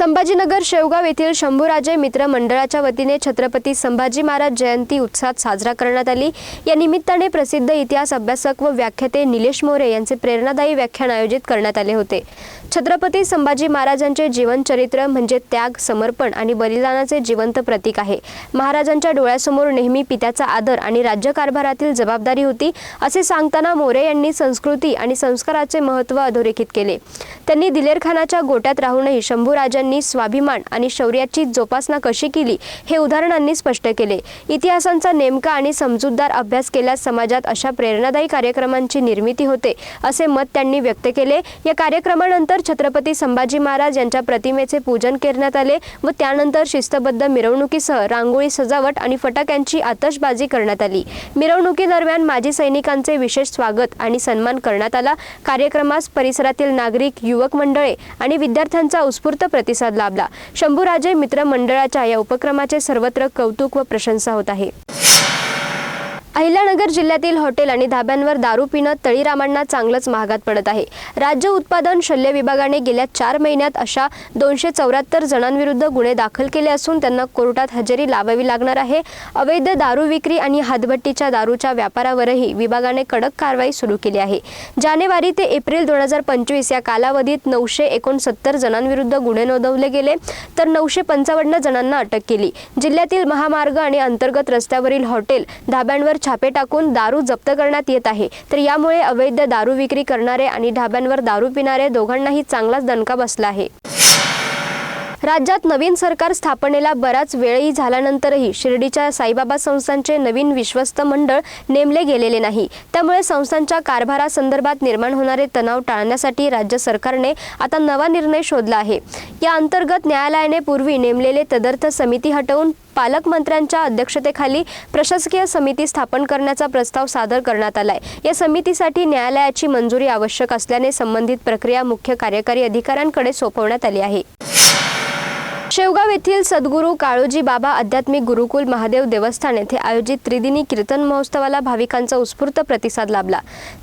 संभाजीनगर शेवगाव येथील शंभूराजे मित्र मंडळाच्या वतीने छत्रपती संभाजी महाराज जयंती उत्साहात साजरा करण्यात आली. या निमित्ताने प्रसिद्ध इतिहास अभ्यासक व व्याख्याते निलेश मोरे यांचे प्रेरणादायी व्याख्यान आयोजित करण्यात आले होते. छत्रपती संभाजी महाराजांचे जीवनचरित्र म्हणजे त्याग समर्पण आणि बलिदानाचे जिवंत प्रतीक आहे. महाराजांच्या डोळ्यासमोर नेहमी पित्याचा आदर आणि राज्यकारभारातील जबाबदारी होती असे सांगताना मोरे यांनी संस्कृती आणि संस्काराचे महत्त्व अधोरेखित केले. त्यांनी दिलेरखानाच्या गोट्यात राहूनही शंभूराजांनी स्वाभिमान आणि शौर्याची जोपासना कशी केली हे उदाहरणांनी स्पष्ट केले. इतिहासांचा नेमका आणि समजूतदार अभ्यास केल्यास समाजात अशा प्रेरणादायी कार्यक्रमांची निर्मिती होते असे मत त्यांनी व्यक्त केले. या कार्यक्रमानंतर छत्रपती संभाजी महाराज यांच्या प्रतिमेचे पूजन करण्यात आले व त्यानंतर शिस्तबद्ध मिरवणुकीसह रांगोळी सजावट आणि फटाक्यांची आतषबाजी करण्यात आली. मिरवणुकीदरम्यान माजी सैनिकांचे विशेष स्वागत आणि सन्मान करण्यात आला. कार्यक्रमास परिसरातील नागरिक युवक मंडळे आणि विद्यार्थ्यांचा उत्स्फूर्त प्रतिसाद लाभला. शंभूराजे मित्र मंडळाच्या या उपक्रमाचे सर्वत्र कौतुक व प्रशंसा होत आहे. अहिल्यानगर जिल्ह्यातील हॉटेल आणि धाब्यांवर दारू पिणं तळीरामांना चांगलंच महागात पडत आहे. राज्य उत्पादन शल्य विभागाने गेल्या चार महिन्यात अशा दोनशे चौऱ्याहत्तर जणांविरुद्ध गुन्हे दाखल केले असून त्यांना कोर्टात हजेरी लावावी लागणार आहे. अवैध दारू विक्री आणि हातभट्टीच्या दारूच्या व्यापारावरही विभागाने कडक कारवाई सुरू केली आहे. जानेवारी ते एप्रिल दोन हजार पंचवीस या कालावधीत नऊशे एकोणसत्तर जणांविरुद्ध गुन्हे नोंदवले गेले तर नऊशे पंचावन्न जणांना अटक केली. जिल्ह्यातील महामार्ग आणि अंतर्गत रस्त्यावरील हॉटेल धाब्यांवर छापे टाकून दारू जप्त करण्यात येत आहे. तर यामुळे अवैध दारू विक्री करणारे आणि ढाब्यांवर दारू पिणारे दोघांनाही चांगलाच दणका बसला आहे. राज्यात नवीन सरकार स्थापनेला बराच वेळही झाल्यानंतरही शिर्डीच्या साईबाबा संस्थांचे नवीन विश्वस्त मंडळ नेमले गेलेले नाही. त्यामुळे संस्थांच्या कारभारासंदर्भात निर्माण होणारे तणाव टाळण्यासाठी राज्य सरकारने आता नवा निर्णय शोधला आहे. या अंतर्गत न्यायालयाने पूर्वी नेमलेले तदर्थ समिती हटवून पालकमंत्र्यांच्या अध्यक्षतेखाली प्रशासकीय समिती स्थापन करण्याचा प्रस्ताव सादर करण्यात आलाय. या समितीसाठी न्यायालयाची मंजुरी आवश्यक असल्याने संबंधित प्रक्रिया मुख्य कार्यकारी अधिकाऱ्यांकडे सोपवण्यात आली आहे. शेवगाव येथील सद्गुरू काळोजी बाबा आध्यात्मिक गुरुकुल महादेव देवस्थान येथे आयोजित त्रिदिनी कीर्तन महोत्सवाला भाविकांचा उत्स्फूर्त प्रतिसाद लाभला.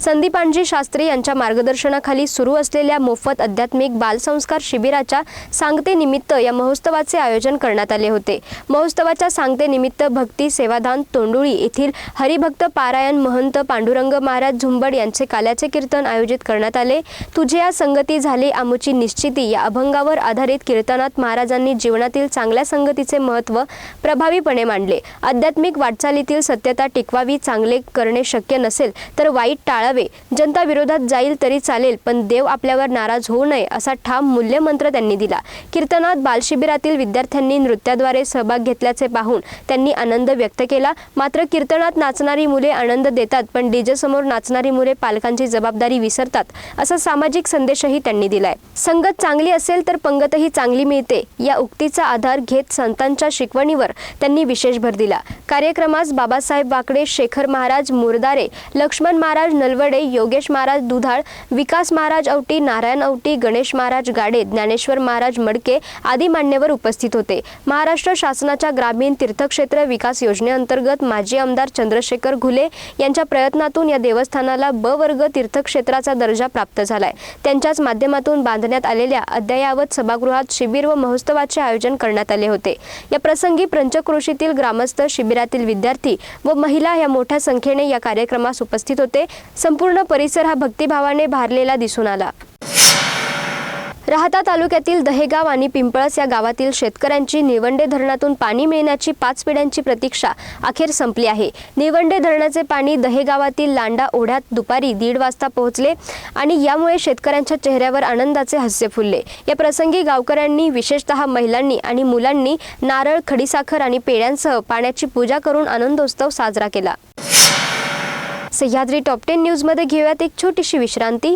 संदीपांजी शास्त्री यांच्या मार्गदर्शनाखाली सुरू असलेल्या मोफत आध्यात्मिक बालसंस्कार शिबिराच्या सांगतेनिमित्त या महोत्सवाचे आयोजन करण्यात आले होते. महोत्सवाच्या सांगतेनिमित्त भक्ती सेवादान तोंडुळी येथील हरिभक्त पारायण महंत पांडुरंग महाराज झुंबड यांचे काल्याचे कीर्तन आयोजित करण्यात आले. तुझे या संगती झाली आमुची निश्चिती. या अभंगावर आधारित कीर्तनात महाराजांनी जीवनातील चांगल्या संगतीचे महत्त्व प्रभावीपणे मांडले. आध्यात्मिक वाटचालीतील सत्यता टिकवावी चांगले करणे शक्य नसेल तर वाईट टाळावे. जनता विरोधात जाईल तरी चालेल पण देव आपल्यावर नाराज होऊ नये असा ठाम मूल्यमंत्र त्यांनी दिला. कीर्तनात बालशिबिरातील विद्यार्थ्यांनी नृत्याद्वारे सहभाग घेतल्याचे पाहून त्यांनी आनंद व्यक्त केला. मात्र कीर्तनात नाचणारी मुले आनंद देतात पण डीजे समोर नाचणारी मुले पालकांची जबाबदारी विसरतात असा सामाजिक संदेशही त्यांनी दिलाय. संगत चांगली असेल तर पंगतही चांगली मिळते या उक्तीचा आधार घेत संतांच्या शिकवणीवर त्यांनी विशेष भर दिला. कार्यक्रमास बाबासाहेब वाकडे शेखर महाराज मुरदारे लक्ष्मण महाराज नलवडे योगेश महाराज दुधाळ विकास महाराज औटी नारायण औटी गणेश महाराज गाडे ज्ञानेश्वर महाराज मडके आदी मान्यवर उपस्थित होते. महाराष्ट्र शासनाच्या ग्रामीण तीर्थक्षेत्र विकास योजनेअंतर्गत माजी आमदार चंद्रशेखर घुले यांच्या प्रयत्नातून या देवस्थानाला ब वर्ग तीर्थक्षेत्राचा दर्जा प्राप्त झालाय. त्यांच्याच माध्यमातून बांधण्यात आलेल्या अद्ययावत सभागृहात शिबिर व महोत्सवाचे आयोजन करण्यात आले होते. या प्रसंगी पंचक्रोशीतील ग्रामस्थ शिबिरातील विद्यार्थी व महिला या मोठ्या संख्येने या कार्यक्रमास उपस्थित होते. संपूर्ण परिसर हा भक्तिभावाने भारलेला दिसून आला. राहता तालुक्यातील दहेगाव आणि पिंपळस या गावातील शेतकऱ्यांची निवंडे धरणातून पाणी मिळण्याची पाच पिढ्यांची प्रतीक्षा अखेर संपली आहे. निवंडे धरणाचे पाणी दहेगावातील लांडा ओढ्यात दुपारी दीड वाजता पोहोचले आणि यामुळे शेतकऱ्यांच्या चेहऱ्यावर आनंदाचे हास्य फुलले. या प्रसंगी गावकऱ्यांनी विशेषतः महिलांनी आणि मुलांनी नारळ खडीसाखर आणि पेड्यांसह पाण्याची पूजा करून आनंदोत्सव साजरा केला. सह्याद्री टॉप टेन न्यूजमध्ये घेऊयात एक छोटीशी विश्रांती.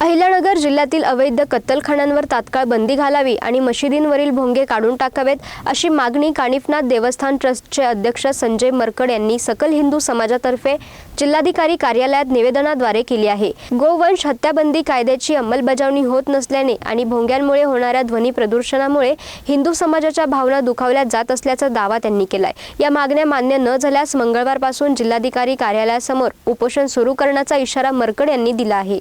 अहिल्यानगर जिल्ह्यातील अवैध कत्तलखान्यांवर तात्काळ बंदी घालावी आणि मशिदींवरील भोंगे काढून टाकावेत अशी मागणी कानिफनाथ देवस्थान ट्रस्टचे अध्यक्ष संजय मरकड यांनी सकल हिंदू समाजातर्फे जिल्हाधिकारी कार्यालयात निवेदनाद्वारे केली आहे. गोवंश हत्याबंदी कायद्याची अंमलबजावणी होत नसल्याने आणि भोंग्यांमुळे होणाऱ्या ध्वनी प्रदूषणामुळे हिंदू समाजाच्या भावना दुखावल्या जात असल्याचा दावा त्यांनी केलाय. या मागण्या मान्य न झाल्यास मंगळवारपासून जिल्हाधिकारी कार्यालयासमोर उपोषण सुरू करण्याचा इशारा मरकड यांनी दिला आहे.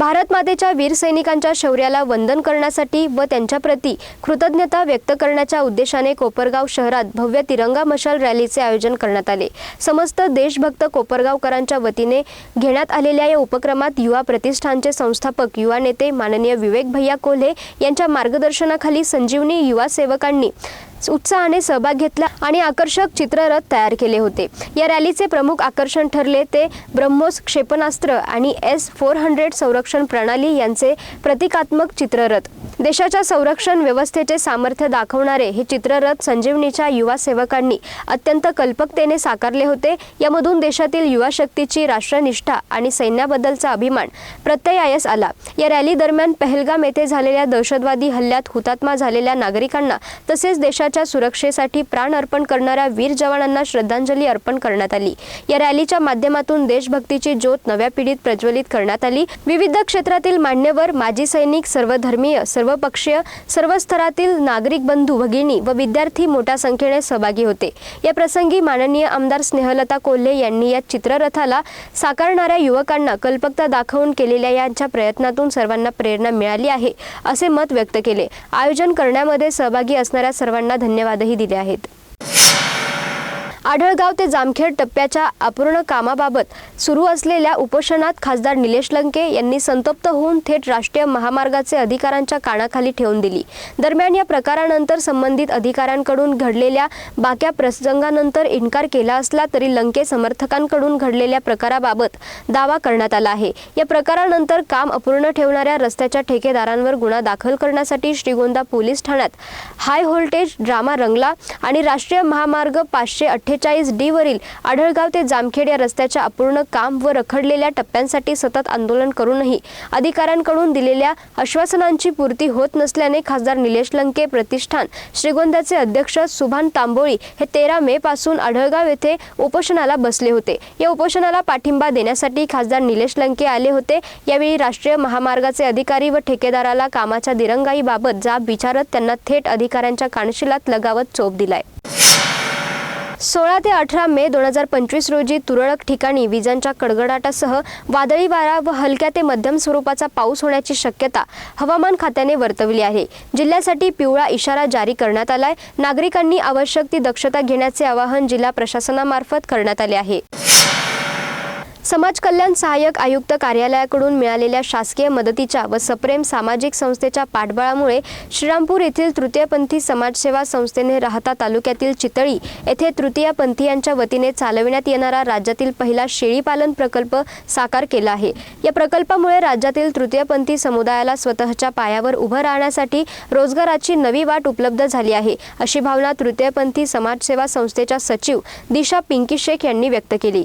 भारत मातेच्या वीर सैनिकांच्या शौर्याला वंदन करण्यासाठी व त्यांच्याप्रती कृतज्ञता व्यक्त करण्याच्या उद्देशाने कोपरगाव शहरात भव्य तिरंगा मशाल रॅलीचे आयोजन करण्यात आले. समस्त देशभक्त कोपरगावकरांच्या वतीने घेण्यात आलेल्या या उपक्रमात युवा प्रतिष्ठानचे संस्थापक युवा नेते माननीय विवेक भैया कोल्हे यांच्या मार्गदर्शनाखाली संजीवनी युवा सेवकांनी उत्साहाने सहभाग घेतला आणि आकर्षक चित्ररथ तयार केले होते. या रॅलीचे प्रमुख आकर्षण ठरले ते ब्रह्मोस क्षेपणास्त्र आणि एस फोर हंड्रेड संरक्षण प्रणाली यांचे प्रतिकात्मक चित्ररथ. देशाच्या संरक्षण व्यवस्थेचे सामर्थ्य दाखवणारे हे चित्ररथ संजीवनीच्या युवा सेवकांनी अत्यंत कल्पकतेने साकारले होते. यामधून देशातील युवा शक्तीची राष्ट्रनिष्ठा आणि सैन्याबद्दलचा अभिमान प्रत्ययास आला. या रॅली दरम्यान पहलगाम येथे झालेल्या दहशतवादी हल्ल्यात हुतात्मा झालेल्या नागरिकांना तसेच देशात देशाच्या सुरक्षेसाठी प्राण अर्पण करणाऱ्या वीर जवानांना श्रद्धांजली अर्पण करण्यात आली. या रॅलीच्या माध्यमातून देशभक्तीची ज्योत नव्या पिढीत प्रज्वलित करण्यात आली. विविध क्षेत्रातील मान्यवर माजी सैनिक सर्वधर्मीय सर्वपक्षीय सर्व स्तरातील नागरिक बंधू भगिनी व विद्यार्थी मोठ्या संख्येने सहभागी होते. या प्रसंगी माननीय आमदार स्नेहलता कोल्हे यांनी या चित्ररथाला साकारणाऱ्या युवकांना कल्पकता दाखवून केलेल्या यांच्या प्रयत्नातून सर्वांना प्रेरणा मिळाली आहे असे मत व्यक्त केले. आयोजन करण्यामध्ये सहभागी असणाऱ्या सर्वांना धन्यवादही दिले आहेत. आढळगाव ते जामखेड टप्प्याच्या अपूर्ण कामाबाबत सुरू असलेल्या उपोषणात खासदार निलेश लंके यांनी संतप्त होऊन थेट राष्ट्रीय महामार्गाचे अधिकाऱ्यांच्या कानाखाली ठेवून दिली. दरम्यान या प्रकारानंतर संबंधित अधिकाऱ्यांकडून घडलेल्या बाक्या प्रसंगानंतर इन्कार केला असला तरी लंके समर्थकांकडून घडलेल्या प्रकाराबाबत दावा करण्यात आला आहे. या प्रकारानंतर काम अपूर्ण ठेवणाऱ्या रस्त्याच्या ठेकेदारांवर गुन्हा दाखल करण्यासाठी श्रीगोंदा पोलीस ठाण्यात हाय व्होल्टेज ड्रामा रंगला आणि राष्ट्रीय महामार्ग पाचशे अठ्ठेचाळीस डी वरील आढळगाव ते जामखेड या रस्त्याच्या अपूर्ण काम व रखडलेल्या टप्प्यांसाठी सतत आंदोलन करूनही अधिकाऱ्यांकडून दिलेल्या आश्वासनांची पूर्ती होत नसल्याने खासदार निलेश लंके प्रतिष्ठान श्रीगोंद्याचे अध्यक्ष सुभान तांबोळी हे तेरा मे पासून आढळगाव येथे उपोषणाला बसले होते. या उपोषणाला पाठिंबा देण्यासाठी खासदार निलेश लंके आले होते. यावेळी राष्ट्रीय महामार्गाचे अधिकारी व ठेकेदाराला कामाच्या दिरंगाईबाबत जाब विचारत त्यांना थेट अधिकाऱ्यांच्या कानशिलात लगावत चोप दिलाय. सोळा ते अठरा मे दोन हजार पंचवीस रोजी तुरळक ठिकाणी विजांच्या कडकडाटासह वादळी वारा व हलक्या ते मध्यम स्वरूपाचा पाऊस होण्याची शक्यता हवामान खात्याने वर्तवली आहे. जिल्ह्यासाठी पिवळा इशारा जारी करण्यात आलाय. नागरिकांनी आवश्यक ती दक्षता घेण्याचे आवाहन जिल्हा प्रशासनामार्फत करण्यात आले आहे. समाज कल्याण सहाय्यक आयुक्त कार्यालयाकडून मिळालेल्या शासकीय मदतीच्या व सप्रेम सामाजिक संस्थेच्या पाठबळामुळे श्रीरामपूर येथील तृतीयपंथी समाजसेवा संस्थेने राहता तालुक्यातील चितळी येथे तृतीयपंथीयांच्या वतीने चालविण्यात येणारा राज्यातील पहिला शेळीपालन प्रकल्प साकार केला आहे. या प्रकल्पामुळे राज्यातील तृतीयपंथी समुदायाला स्वतःच्या पायावर उभं राहण्यासाठी रोजगाराची नवी वाट उपलब्ध झाली आहे अशी भावना तृतीयपंथी समाजसेवा संस्थेच्या सचिव दिशा पिंकी शेख यांनी व्यक्त केली.